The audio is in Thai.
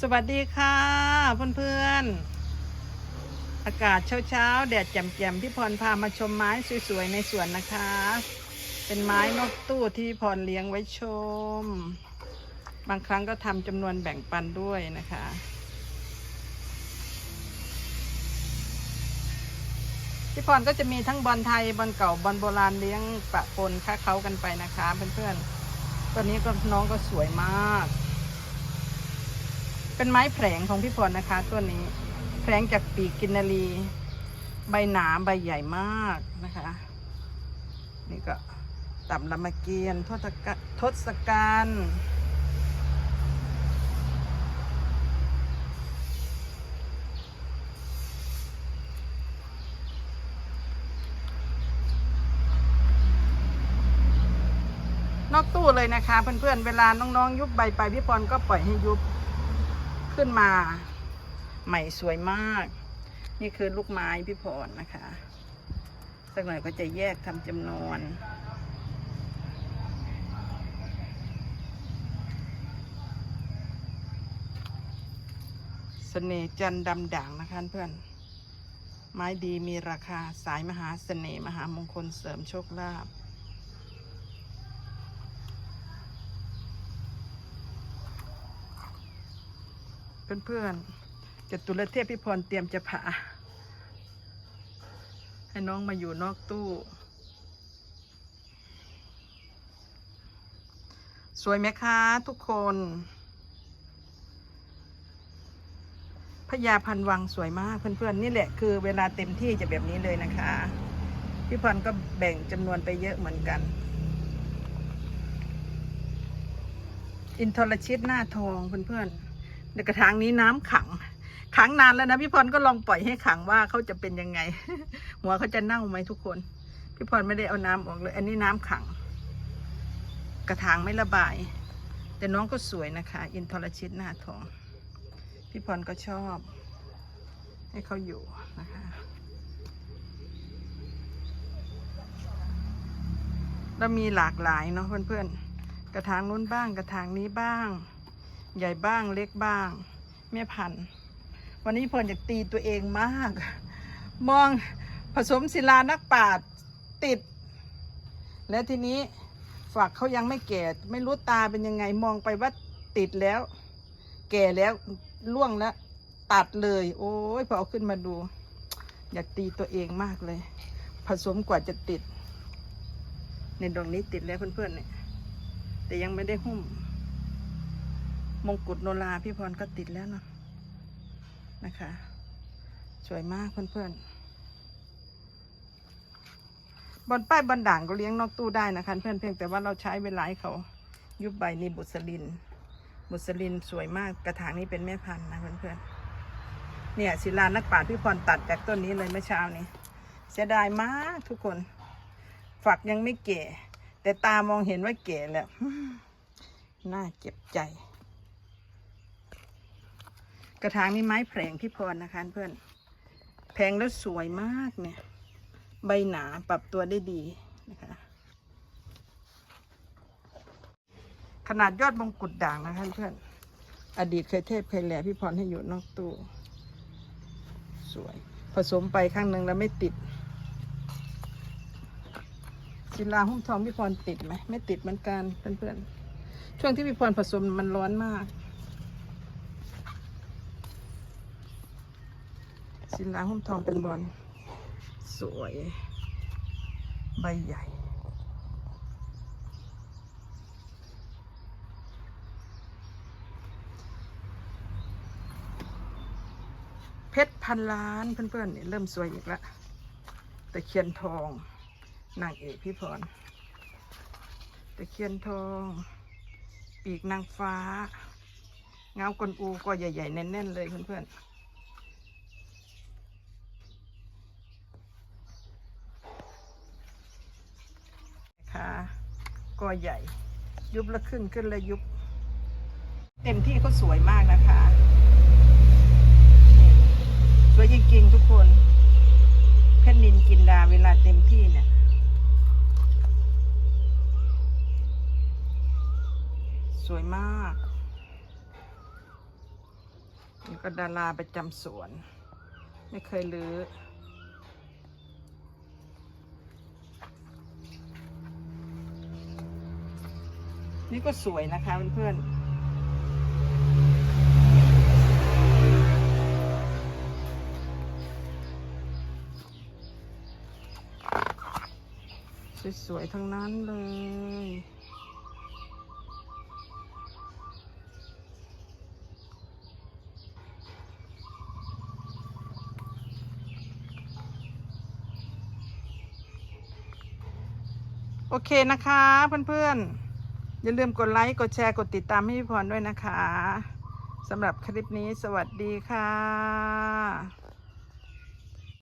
สวัสดีค่ะเพื่อนๆ อากาศเช้าๆ แดดแจ่มๆพี่พรพามาชมไม้สวยๆ ในสวนนะคะ เป็นไม้นกตู้ที่พรเลี้ยงไว้ชม บางครั้งก็ทำจำนวนแบ่งปันด้วยนะคะ พี่พรก็จะมีทั้งบอลไทยบอลเก่าบอลโบราณเลี้ยงปะปนค้าเขากันไปนะคะ เพื่อนๆ ตัวนี้ก็น้องก็สวยมาก เป็นไม้แผลงของพี่พรนะคะตัวนี้แผลงจากปีกกินนารี ใบหนาใบใหญ่มากนะคะ นี่ก็ต่ำลำมะเกียนทศกะทศกัณฐ์นอกตู้เลยนะคะ เพื่อนๆ เวลาน้องๆ ยุบใบไปพี่พรก็ปล่อยให้ยุบ ขึ้นมา ใหม่สวยมาก นี่คือลูกไม้พี่พรนะคะ สักหน่อยก็จะแยกทำจำนวนเสน่ห์จันดำด่างนะคะเพื่อน ไม้ดีมีราคาสายมหาเสน่ห์มหามงคลเสริมโชคลาภ เพื่อนๆจตุรเทพพิพรเตรียมจะผ่า ให้น้องมาอยู่นอกตู้ สวยไหมคะทุกคนพญาพันวังสวยมากเพื่อนๆนี่แหละคือเวลาเต็มที่จะแบบนี้เลยนะคะพี่พรก็แบ่งจำนวนไปเยอะเหมือนกัน อินทรชิตหน้าทองเพื่อนๆ ในกระถางนี้น้ำขัง ขังนานแล้วนะพี่พรก็ลองปล่อยให้ขังว่าเขาจะเป็นยังไง หัวเขาจะเน่าไหมทุกคน พี่พรไม่ได้เอาน้ำออกเลย อันนี้น้ำขัง กระถางไม่ระบาย แต่น้องก็สวยนะคะ อินทรชิตหน้าทอง พี่พรก็ชอบ ให้เขาอยู่นะคะแล้วมีหลากหลายเนาะเพื่อนๆ กระถางนู้นบ้างกระถางนี้บ้าง ใหญ่บ้างเล็กบ้างแม่พันธุ์วันนี้เพรอยากตีตัวเองมาก มองผสมศิลานักปราชญ์ติด แล้วทีนี้ฝักเขายังไม่แก่ ไม่รู้ตาเป็นยังไงมองไปว่าติดแล้ว แก่แล้วล่วงแล้ว ตัดเลย โอ้ยพอเอาขึ้นมาดู อยากตีตัวเองมากเลย ผสมกว่าจะติด ในดวงนี้ติดแล้วเพื่อนๆเนี่ยแต่ยังไม่ได้หุ้ม มงกุฎโนราพี่พรก็ติดแล้วเนาะนะคะ สวยมากเพื่อนๆบอลป้ายบอลด่างก็เลี้ยงนอกตู้ได้นะคะ เพื่อนเพียงแต่ว่าเราใช้เวลาให้เขายุบใบนี่บุษลิน บุษลินสวยมากกระถางนี้เป็นแม่พันธุ์นะเพื่อนๆเนี่ยศิลานักปราพี่พรตัดจากต้นนี้เลยเมื่อเช้านี้เสียดายมากทุกคน ฝักยังไม่แก่แต่ตามองเห็นว่าแก่แล้ว น่าเจ็บใจ กระถางนี้ไม้แผลงพี่พรนะคะเพื่อนแผงแล้วสวยมากเนี่ย ใบหนาปรับตัวได้ดีนะคะขนาดยอดมงกุฎด่างนะคะเพื่อนอดีตเคยเทพเคยแหล่พี่พรให้อยู่นอกตู้สวย ผสมไปข้างหนึ่งแล้วไม่ติดศิลาหุ้มทองพี่พรติดไหมไม่ติดเหมือนกันเพื่อนๆช่วงที่พี่พรผสมมันร้อนมาก ศิลาหุ้มทองเป็นบอลสวย ใบใหญ่เพชรพันล้านเพื่อนๆเนี่ยเริ่มสวยอีกแล้วตะเคียนทองนางเอกพี่พรตะเคียนทอง ปีกนางฟ้า เงากลอูก็ใหญ่ ๆ แน่น ๆ เลยเพื่อน ๆค่ะ ก็ใหญ่ ยุบแล้วขึ้นขึ้นแล้วยุบ เต็มที่เขาสวยมากนะคะ สวยจริงๆทุกคน เพชรนินกินดาเวลาเต็มที่เนี่ย สวยมากนี่ก็ดาราประจำสวน ไม่เคยลือ้อ นี่ก็สวยนะคะเพื่อนๆสวยๆทั้งนั้นเลยโอเคนะคะเพื่อนๆ อย่าลืมกดไลค์ กดแชร์ กดติดตามให้พี่พรด้วยนะคะสำหรับคลิปนี้สวัสดีค่ะ